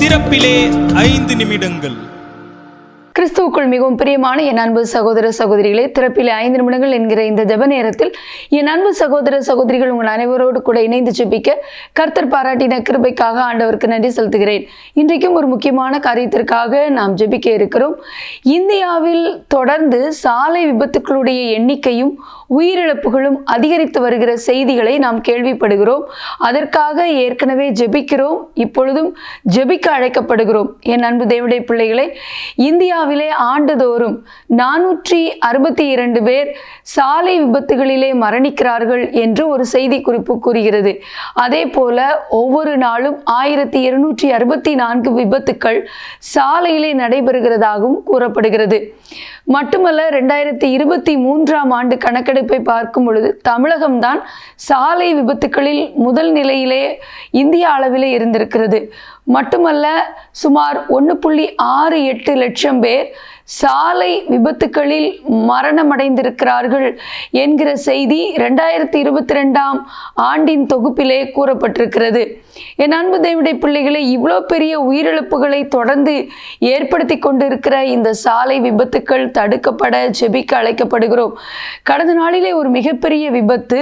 திறப்பிலே ஐந்து நிமிடங்கள். கிறிஸ்துவுக்குள் மிகவும் பிரியமான என் அன்பு சகோதர சகோதரிகளே திறப்பிலே ஐந்து நிமிடங்கள் என்கிற இந்த ஜெப நேரத்தில் என் அன்பு சகோதர சகோதரிகள் உங்கள் அனைவரோடு கூட இணைந்து ஜெபிக்க கர்த்தர் பாராட்டின கிருபைக்காக ஆண்டவருக்கு நன்றி செலுத்துகிறேன். இன்றைக்கும் ஒரு முக்கியமான காரியத்திற்காக நாம் ஜெபிக்க இருக்கிறோம். இந்தியாவில் தொடர்ந்து சாலை விபத்துக்களுடைய எண்ணிக்கையும் உயிரிழப்புகளும் அதிகரித்து வருகிற செய்திகளை நாம் கேள்விப்படுகிறோம். அதற்காக ஏற்கனவே ஜெபிக்கிறோம். இப்பொழுதும் ஜெபிக்க அழைக்கப்படுகிறோம். என் அன்பு தேவடைய பிள்ளைகளை இந்தியாவிலே ஆண்டுதோறும் நானூற்றி அறுபத்தி இரண்டு பேர் சாலை விபத்துகளிலே மரணிக்கிறார்கள் என்று ஒரு செய்தி குறிப்பு கூறுகிறது. அதே போல ஒவ்வொரு நாளும் ஆயிரத்தி இருநூற்றி அறுபத்தி நான்கு விபத்துக்கள் சாலையிலே நடைபெறுகிறதாகவும் கூறப்படுகிறது. மட்டுமல்ல ரெண்டாயிரத்தி இருபத்தி மூன்றாம் ஆண்டு கணக்கெடுப்பை பார்க்கும் பொழுது தமிழகம்தான் சாலை விபத்துக்களில் முதல் நிலையிலே இந்திய அளவிலே இருந்திருக்கிறது. மட்டுமல்ல சுமார் ஒன்று புள்ளி ஆறு எட்டு லட்சம் பேர் சாலை விபத்துக்களில் மரணமடைந்திருக்கிறார்கள் என்கிற செய்தி ரெண்டாயிரத்தி இருபத்தி ரெண்டாம் ஆண்டின் தொகுப்பிலே கூறப்பட்டிருக்கிறது. என் அன்பு தேவடைய பிள்ளைகளை இவ்வளோ பெரிய உயிரிழப்புகளை தொடர்ந்து ஏற்படுத்தி கொண்டிருக்கிற இந்த சாலை விபத்துக்கள் தடுக்கப்பட செபிக்க அழைக்கப்படுகிறோம். கடந்த நாளிலே ஒரு மிகப்பெரிய விபத்து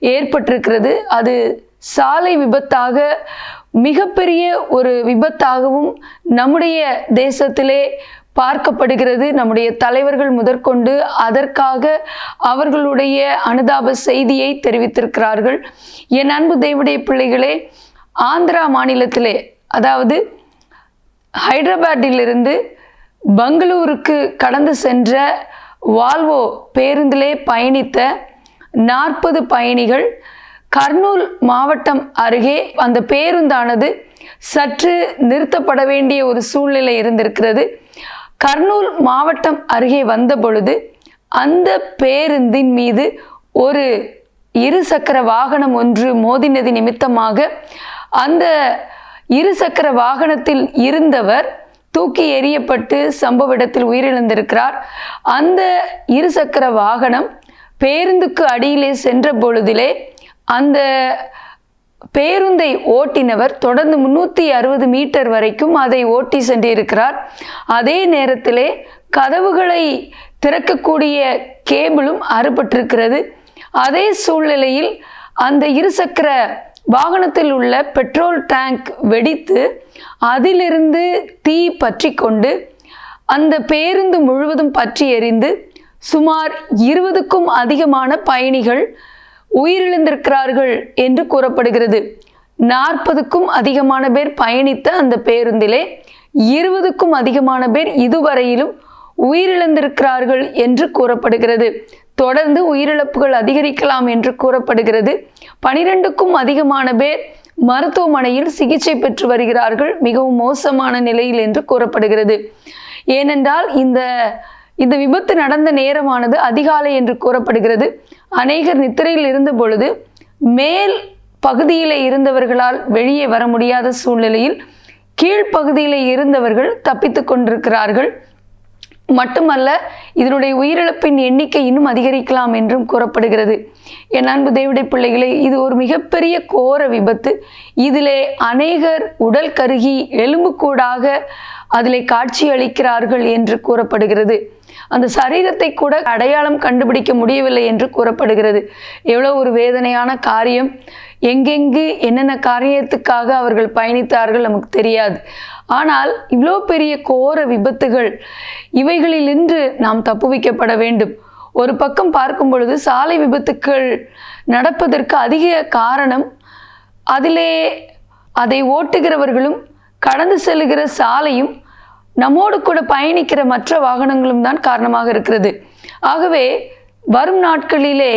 ஏற்பட்டிருக்கிறது. அது சாலை விபத்தாக மிகப்பெரிய ஒரு விபத்தாகவும் நம்முடைய தேசத்திலே பார்க்கப்படுகிறது. நம்முடைய தலைவர்கள் முதற்கொண்டு அதற்காக அவர்களுடைய அனுதாப செய்தியை தெரிவித்திருக்கிறார்கள். என் அன்பு தெய்வுடைய பிள்ளைகளே ஆந்திரா மாநிலத்திலே அதாவது ஹைதராபாத்திலிருந்து பெங்களூருக்கு கடந்து சென்ற வால்வோ பேருந்திலே பயணித்த நாற்பது பயணிகள் கர்னூல் மாவட்டம் அருகே அந்த பேருந்தானது சற்று நிறுத்தப்பட வேண்டிய ஒரு சூழ்நிலை இருந்திருக்கிறது. கர்னூல் மாவட்டம் அருகே வந்த பொழுது அந்த பேருந்தின் மீது ஒரு இருசக்கர வாகனம் ஒன்று மோதினது நிமித்தமாக அந்த இருசக்கர வாகனத்தில் இருந்தவர் தூக்கி எறியப்பட்டு சம்பவ இடத்தில் உயிரிழந்திருக்கிறார். அந்த இருசக்கர வாகனம் பேருந்துக்கு அடியிலே சென்ற பொழுதிலே அந்த பேருந்தை ஓட்டினவர் தொடர்ந்து முன்னூற்றி அறுபது மீட்டர் வரைக்கும் அதை ஓட்டி சென்றிருக்கிறார். அதே நேரத்திலே கதவுகளை திறக்கக்கூடிய கேபிளும் அறுபட்டிருக்கிறது. அதே சூழ்நிலையில் அந்த இருசக்கர வாகனத்தில் உள்ள பெட்ரோல் டேங்க் வெடித்து அதிலிருந்து தீ பற்றி கொண்டு அந்த பேருந்து முழுவதும் பற்றி எரிந்து சுமார் இருபதுக்கும் அதிகமான பயணிகள் உயிரிழந்திருக்கிறார்கள் என்று கூறப்படுகிறது. நாற்பதுக்கும் அதிகமான பேர் பயணித்த அந்த பேருந்திலே இருபதுக்கும் அதிகமான பேர் இதுவரையிலும் உயிரிழந்திருக்கிறார்கள் என்று கூறப்படுகிறது. தொடர்ந்து உயிரிழப்புகள் அதிகரிக்கலாம் என்று கூறப்படுகிறது. பனிரெண்டுக்கும் அதிகமான பேர் மருத்துவமனையில் சிகிச்சை பெற்று வருகிறார்கள். மிகவும் மோசமான நிலையில் என்று கூறப்படுகிறது. ஏனென்றால் இந்த இந்த விபத்து நடந்த நேரமானது அதிகாலை என்று கூறப்படுகிறது. அநேகர் நித்திரையில் இருந்த பொழுது மேல் பகுதியில் இருந்தவர்களால் வெளியே வர முடியாத சூழ்நிலையில் கீழ்ப்பகுதியில் இருந்தவர்கள் தப்பித்து கொண்டிருக்கிறார்கள். மட்டுமல்ல இதனுடைய உயிரிழப்பின் எண்ணிக்கை இன்னும் அதிகரிக்கலாம் என்றும் கூறப்படுகிறது. என் அன்பு தேவிடை பிள்ளைகளே இது ஒரு மிகப்பெரிய கோர விபத்து. இதிலே அநேகர் உடல் கருகி எலும்புக்கூடாக அதிலே காட்சியளிக்கிறார்கள் என்று கூறப்படுகிறது. அந்த சரீரத்தை கூட அடையாளம் கண்டுபிடிக்க முடியவில்லை என்று கூறப்படுகிறது. எவ்வளோ ஒரு வேதனையான காரியம். எங்கெங்கு என்னென்ன காரியத்துக்காக அவர்கள் பயணித்தார்கள் நமக்கு தெரியாது. ஆனால் இவ்வளோ பெரிய கோர விபத்துகள் இவைகளிலின்று நாம் தப்புவிக்கப்பட வேண்டும். ஒரு பக்கம் பார்க்கும் பொழுது சாலை விபத்துக்கள் நடப்பதற்கு அதிக காரணம் அதிலே அதை ஓட்டுகிறவர்களும் கடந்து செல்லுகிற சாலையும் நம்மோடு கூட பயணிக்கிற மற்ற வாகனங்களும் தான் காரணமாக இருக்கிறது. ஆகவே வரும் நாட்களிலே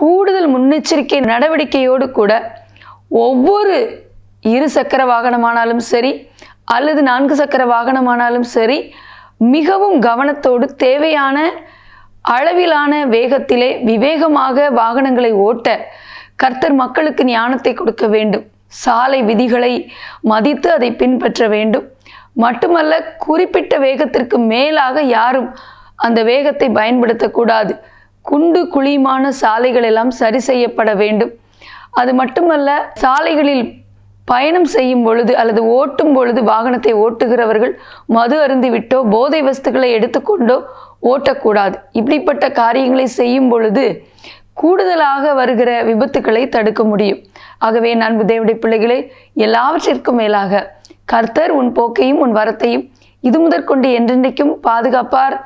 கூடுதல் முன்னெச்சரிக்கை நடவடிக்கையோடு கூட ஒவ்வொரு இரு சக்கர வாகனமானாலும் சரி அல்லது நான்கு சக்கர வாகனமானாலும் சரி மிகவும் கவனத்தோடு தேவையான அளவிலான வேகத்திலே விவேகமாக வாகனங்களை ஓட்ட கர்த்தர் மக்களுக்கு ஞானத்தை கொடுக்க வேண்டும். சாலை விதிகளை மதித்து அதை பின்பற்ற வேண்டும். மட்டுமல்ல குறிப்பிட்ட வேகத்திற்கு மேலாக யாரும் அந்த வேகத்தை பயன்படுத்தக்கூடாது. குண்டு குழியுமான சாலைகள் எல்லாம் சரி செய்யப்பட வேண்டும். அது மட்டுமல்ல சாலைகளில் பயணம் செய்யும் பொழுது அல்லது ஓட்டும் பொழுது வாகனத்தை ஓட்டுகிறவர்கள் மது அருந்திவிட்டோ போதை வஸ்துக்களை எடுத்துக்கொண்டோ ஓட்டக்கூடாது. இப்படிப்பட்ட காரியங்களை செய்யும் பொழுது கூடுதலாக வருகிற விபத்துக்களை தடுக்க முடியும். ஆகவே நண்பு தேவடைய பிள்ளைகளே எல்லாவற்றிற்கும் மேலாக கர்த்தர் உன் போக்கையும் உன் வரத்தையும் இது முதற்கொண்டு என்றென்றைக்கும் பாதுகாப்பார்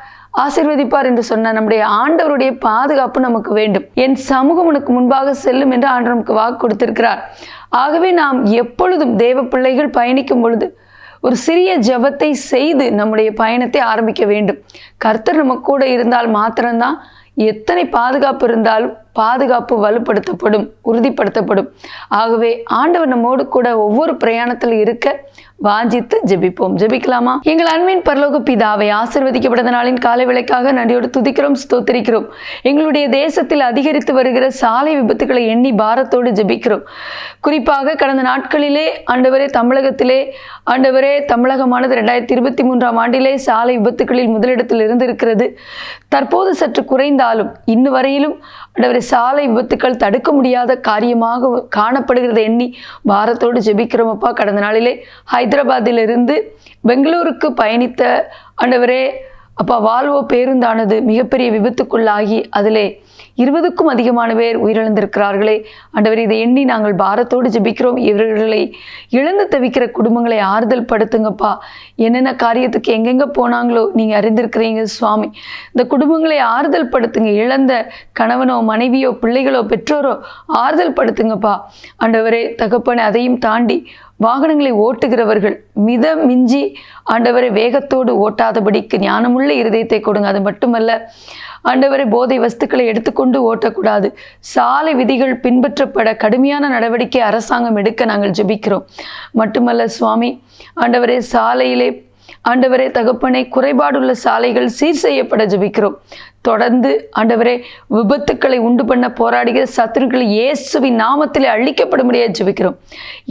ஆசிர்வதிப்பார் என்று சொன்ன நம்முடைய ஆண்டவருடைய பாதுகாப்பு நமக்கு வேண்டும். என் சமூகம் உனக்கு முன்பாக செல்லும் என்று ஆண்டவர் நமக்கு வாக்கு கொடுத்திருக்கிறார். ஆகவே நாம் எப்பொழுதும் தேவ பிள்ளைகள் பயணிக்கும் பொழுது ஒரு சிறிய ஜெபத்தை செய்து நம்முடைய பயணத்தை ஆரம்பிக்க வேண்டும். கர்த்தர் நம்ம கூட இருந்தால் மாத்திரம்தான் எத்தனை பாதுகாப்பு இருந்தாலும் பாதுகாப்பு வலுப்படுத்தப்படும் உறுதிப்படுத்தப்படும். ஆகவே ஆண்டவர் நம்மோடு கூட ஒவ்வொரு பிரயாணத்தில் இருக்க வாஞ்சித்து ஜெபிப்போம். ஜெபிக்கலாமா? எங்கள் அன்பின் பரலோக பிதாவை ஆசிர்வதிக்கப்பட்ட நாளின் காலை விலைக்காக நன்றியோடு துதிக்கிறோம் ஸ்தோத்திரிக்கிறோம். எங்களுடைய தேசத்தில் அதிகரித்து வருகிற சாலை விபத்துக்களை எண்ணி பாரத்தோடு ஜெபிக்கிறோம். குறிப்பாக கடந்த நாட்களிலே ஆண்டவரே தமிழகத்திலே ஆண்டவரே தமிழகமானது ரெண்டாயிரத்தி இருபத்தி மூன்றாம் ஆண்டிலே சாலை விபத்துகளில் முதலிடத்தில் இருந்திருக்கிறது. தற்போது சற்று குறைந்தாலும் இன்னு வரையிலும் ஆண்டவரே சாலை விபத்துக்கள் தடுக்க முடியாத காரியமாக காணப்படுகிறத எண்ணி பாரத்தோடு ஜெபிக்கிறோம் அப்பா. கடந்த நாளிலே ஹைதராபாத்திலிருந்து பெங்களூருக்கு பயணித்த ஆண்டவரே அப்பா வால்வோ பேருந்தானது மிகப்பெரிய விபத்துக்குள்ளாகி அதிலே இருபதுக்கும் அதிகமான பேர் உயிரிழந்திருக்கிறார்களே. ஆண்டவர் இதை எண்ணி நாங்கள் பாரத்தோடு ஜபிக்கிறோம். இவர்களை இழந்து தவிக்கிற குடும்பங்களை ஆறுதல் படுத்துங்கப்பா. என்னென்ன காரியத்துக்கு எங்கெங்க போனாங்களோ நீங்க அறிந்திருக்கிறீங்க சுவாமி. இந்த குடும்பங்களை ஆறுதல் படுத்துங்க. இழந்த கணவனோ மனைவியோ பிள்ளைகளோ பெற்றோரோ ஆறுதல் படுத்துங்கப்பா. ஆண்டவரே தகப்பனை அதையும் தாண்டி வாகனங்களை ஓட்டுகிறவர்கள் மித மிஞ்சி ஆண்டவரை வேகத்தோடு ஓட்டாதபடிக்கு ஞானமுள்ள இருதயத்தை கொடுங்க. அது மட்டுமல்ல ஆண்டவரை போதை வஸ்துக்களை எடுத்துக்கொண்டு ஓட்டக்கூடாது. சாலை விதிகள் பின்பற்றப்பட கடுமையான நடவடிக்கை அரசாங்கம் எடுக்க நாங்கள் ஜெபிக்கிறோம். மட்டுமல்ல சுவாமி ஆண்டவரே சாலையிலே ஆண்டவரே தகப்பனை குறைபாடுள்ள சாலைகள் சீர் செய்யப்பட ஜபிக்கிறோம். தொடர்ந்து ஆண்டவரே விபத்துக்களை உண்டு பண்ண போராடுகிற சத்துருக்கள் இயேசுவின் நாமத்திலே அழிக்கப்படும்படியாக ஜபிக்கிறோம்.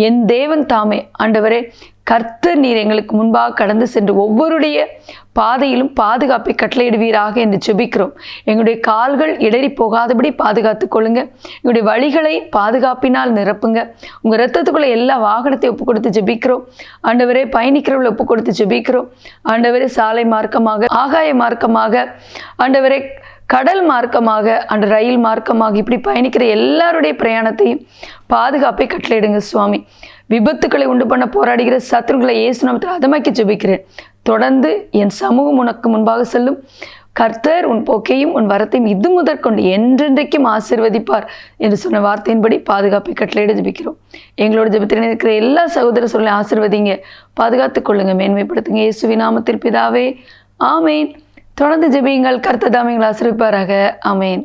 என் தேவன் தாமே ஆண்டவரே கர்த்தர் நீர் எங்களுக்கு முன்பாக கடந்து சென்று ஒவ்வொருடைய பாதையிலும் பாதுகாப்பை கட்டளையிடுவீராக என்று ஜெபிக்கிறோம். எங்களுடைய கால்கள் இடறி போகாதபடி பாதுகாத்துக் கொள்ளுங்க. எங்களுடைய வழிகளை பாதுகாப்பினால் நிரப்புங்க. உங்கள் ரத்தத்துக்குள்ள எல்லா வாகனத்தையும் ஒப்பு கொடுத்து ஜெபிக்கிறோம். ஆண்டவரே பயணிக்கிறவங்களை ஒப்பு கொடுத்து ஜெபிக்கிறோம். ஆண்டவரே சாலை மார்க்கமாக ஆகாய மார்க்கமாக ஆண்டவரே கடல் மார்க்கமாக அந்த ரயில் மார்க்கமாக இப்படி பயணிக்கிற எல்லாருடைய பிரயாணத்தையும் பாதுகாப்பை கட்டளையிடுங்க சுவாமி. விபத்துக்களை உண்டு பண்ண போராடுகிற சத்துருக்களை இயேசு நாமத்தில் அதமாக்கி ஜெபிக்கிறேன். தொடர்ந்து என் சமூகம் உனக்கு முன்பாக செல்லும். கர்த்தர் உன் போக்கையும் உன் வரத்தையும் இது முதற்கொண்டு என்றென்றைக்கும் ஆசிர்வதிப்பார் என்று சொன்ன வார்த்தையின்படி பாதுகாப்பை கட்டளையிட ஜபிக்கிறோம். எங்களோட ஜெபத்தில் இருக்கிற எல்லா சகோதர சொல்லை ஆசிர்வதிங்க. பாதுகாத்துக் கொள்ளுங்க மேன்மைப்படுத்துங்க இயேசுவி நாமத்தில் பிதாவே ஆமேன். தொடர்ந்து ஜெபியுங்கள். கர்த்தர் தாமியங்களை ஆசிர்விப்பாராக ஆமேன்.